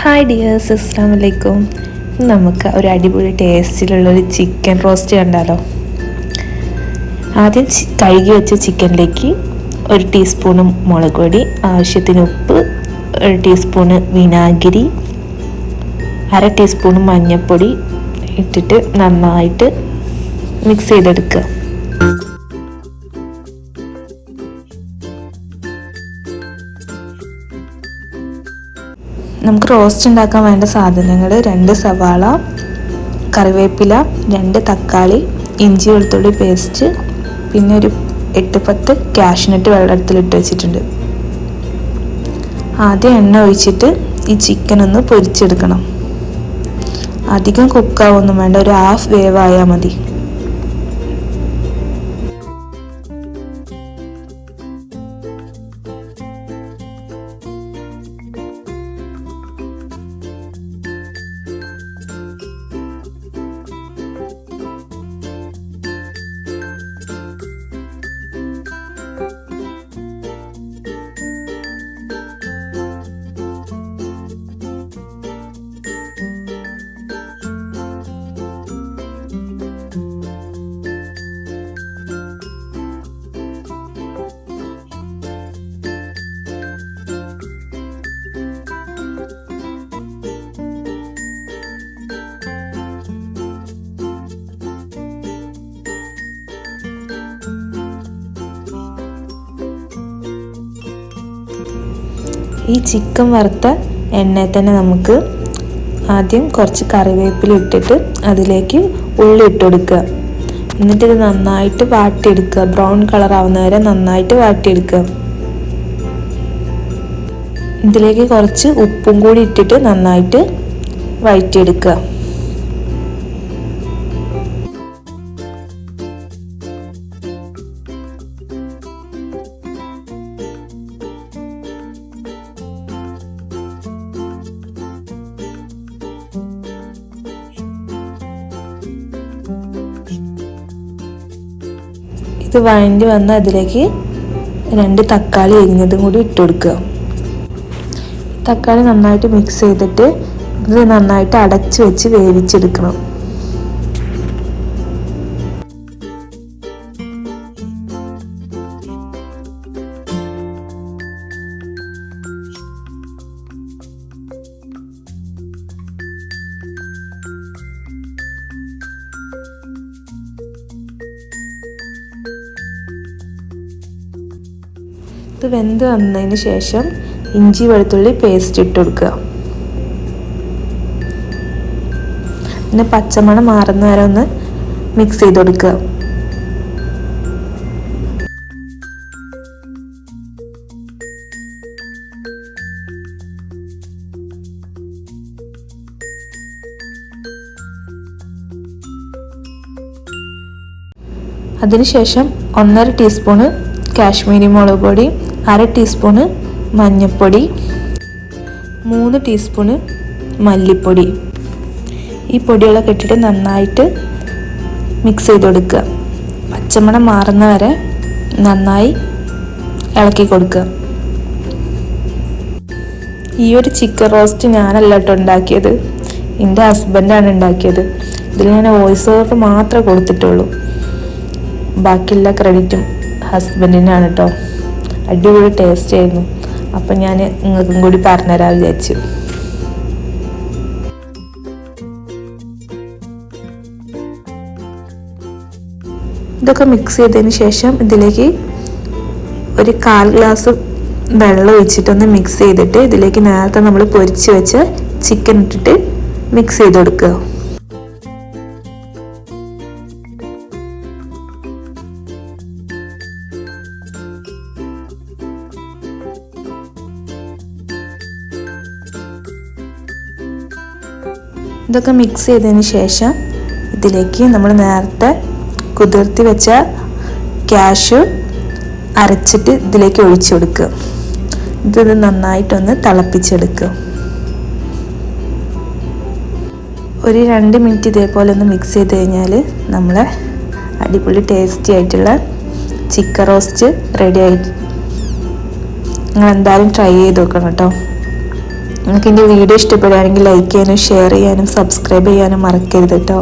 Hi dear അസ്സാം വലൈക്കും നമുക്ക് ഒരു അടിപൊളി ടേസ്റ്റിലുള്ളൊരു ചിക്കൻ റോസ്റ്റ് കണ്ടാലോ? ആദ്യം കഴുകി വെച്ച ചിക്കനിലേക്ക് ഒരു ടീസ്പൂണ് മുളക് പൊടി ആവശ്യത്തിന് ഉപ്പ് ഒരു ടീസ്പൂണ് വിനാഗിരി അര ടീസ്പൂണ് മഞ്ഞൾപ്പൊടി ഇട്ടിട്ട് നന്നായിട്ട് മിക്സ് ചെയ്തെടുക്കുക. നമുക്ക് റോസ്റ്റ് ഉണ്ടാക്കാൻ വേണ്ട സാധനങ്ങൾ രണ്ട് സവാള കറിവേപ്പില രണ്ട് തക്കാളി ഇഞ്ചി വെളുത്തുള്ളി പേസ്റ്റ് പിന്നെ ഒരു എട്ട് പത്ത് കാഷ്നട്ട് വെള്ളത്തിലിട്ട് വെച്ചിട്ടുണ്ട്. ആദ്യം എണ്ണ ഒഴിച്ചിട്ട് ഈ ചിക്കൻ ഒന്ന് പൊരിച്ചെടുക്കണം. അധികം കുക്കാവൊന്നും വേണ്ട ഒരു ഹാഫ് വേവായാൽ മതി. ഈ ചിക്കൻ വറുത്ത എണ്ണയിൽ തന്നെ നമുക്ക് ആദ്യം കുറച്ച് കറിവേപ്പില ഇട്ടിട്ട് അതിലേക്ക് ഉള്ളി ഇട്ട് കൊടുക്കുക. എന്നിട്ട് ഇത് നന്നായിട്ട് വാട്ടിയെടുക്കുക. ബ്രൗൺ കളർ ആവുന്ന വരെ നന്നായിട്ട് വാട്ടിയെടുക്കുക. ഇതിലേക്ക് കുറച്ച് ഉപ്പും കൂടി ഇട്ടിട്ട് നന്നായിട്ട് വഴറ്റിയെടുക്കുക. ഇത് വഴണ്ടി വന്ന് അതിലേക്ക് രണ്ട് തക്കാളി എരിഞ്ഞതും കൂടി ഇട്ട് കൊടുക്കുക. തക്കാളി നന്നായിട്ട് മിക്സ് ചെയ്തിട്ട് ഇത് നന്നായിട്ട് അടച്ചു വെച്ച് വേവിച്ചെടുക്കണം. ഇത് വെന്ത് വന്നതിന് ശേഷം ഇഞ്ചി വെളുത്തുള്ളി പേസ്റ്റ് ഇട്ട് കൊടുക്കുക. പിന്നെ പച്ചമണം മാറുന്ന വരെ ഒന്ന് മിക്സ് ചെയ്ത് കൊടുക്കുക. അതിനുശേഷം ഒന്നര ടീസ്പൂണ് കാശ്മീരി മുളക് പൊടി അര ടീസ്പൂണ് മഞ്ഞൾപ്പൊടി മൂന്ന് ടീസ്പൂണ് മല്ലിപ്പൊടി. ഈ പൊടികളൊക്കെ ഇട്ടിട്ട് നന്നായിട്ട് മിക്സ് ചെയ്ത് കൊടുക്കുക പച്ചമണം മാറുന്ന വരെ നന്നായി ഇളക്കി കൊടുക്കുക. ഈ ഒരു ചിക്കൻ റോസ്റ്റ് ഞാനല്ല കേട്ടോ ഉണ്ടാക്കിയത്. എന്റെ ഹസ്ബൻഡാണ് ഉണ്ടാക്കിയത്. ഇതിൽ ഞാൻ വോയിസ് ഓവർ മാത്രമേ കൊടുത്തിട്ടുള്ളൂ. ബാക്കിയുള്ള ക്രെഡിറ്റും ഹസ്ബൻഡിനാണ് കേട്ടോ. അടിപൊളി ടേസ്റ്റ് ആയിരുന്നു. അപ്പം ഞാൻ നിങ്ങൾക്കും കൂടി പറഞ്ഞുതരാൻ വിചാരിച്ചു. ഇതൊക്കെ മിക്സ് ചെയ്തതിന് ശേഷം ഇതിലേക്ക് ഒരു കാൽ ഗ്ലാസ് വെള്ളം ഒഴിച്ചിട്ടൊന്ന് മിക്സ് ചെയ്തിട്ട് ഇതിലേക്ക് നേരത്തെ നമ്മൾ പൊരിച്ച് വെച്ച ചിക്കൻ ഇട്ടിട്ട് മിക്സ് ചെയ്ത് കൊടുക്കുക. ഇതൊക്കെ മിക്സ് ചെയ്തതിന് ശേഷം ഇതിലേക്ക് നമ്മൾ നേരത്തെ കുതിർത്തി വെച്ച ക്യാഷ് അരച്ചിട്ട് ഇതിലേക്ക് ഒഴിച്ചു കൊടുക്കുക. ഇത് നന്നായിട്ടൊന്ന് തിളപ്പിച്ചെടുക്കുക. ഒരു രണ്ട് മിനിറ്റ് ഇതേപോലെ ഒന്ന് മിക്സ് ചെയ്ത് കഴിഞ്ഞാൽ നമ്മൾ അടിപൊളി ടേസ്റ്റി ആയിട്ടുള്ള ചിക്കൻ റോസ്റ്റ് റെഡി ആയി നിങ്ങൾ എന്തായാലും ട്രൈ ചെയ്ത് നോക്കണം കേട്ടോ. നിങ്ങൾക്ക് എന്റെ വീഡിയോ ഇഷ്ടപ്പെടുകയാണെങ്കിൽ ലൈക്ക് ചെയ്യാനും ഷെയർ ചെയ്യാനും സബ്സ്ക്രൈബ് ചെയ്യാനും മറക്കരുത് കേട്ടോ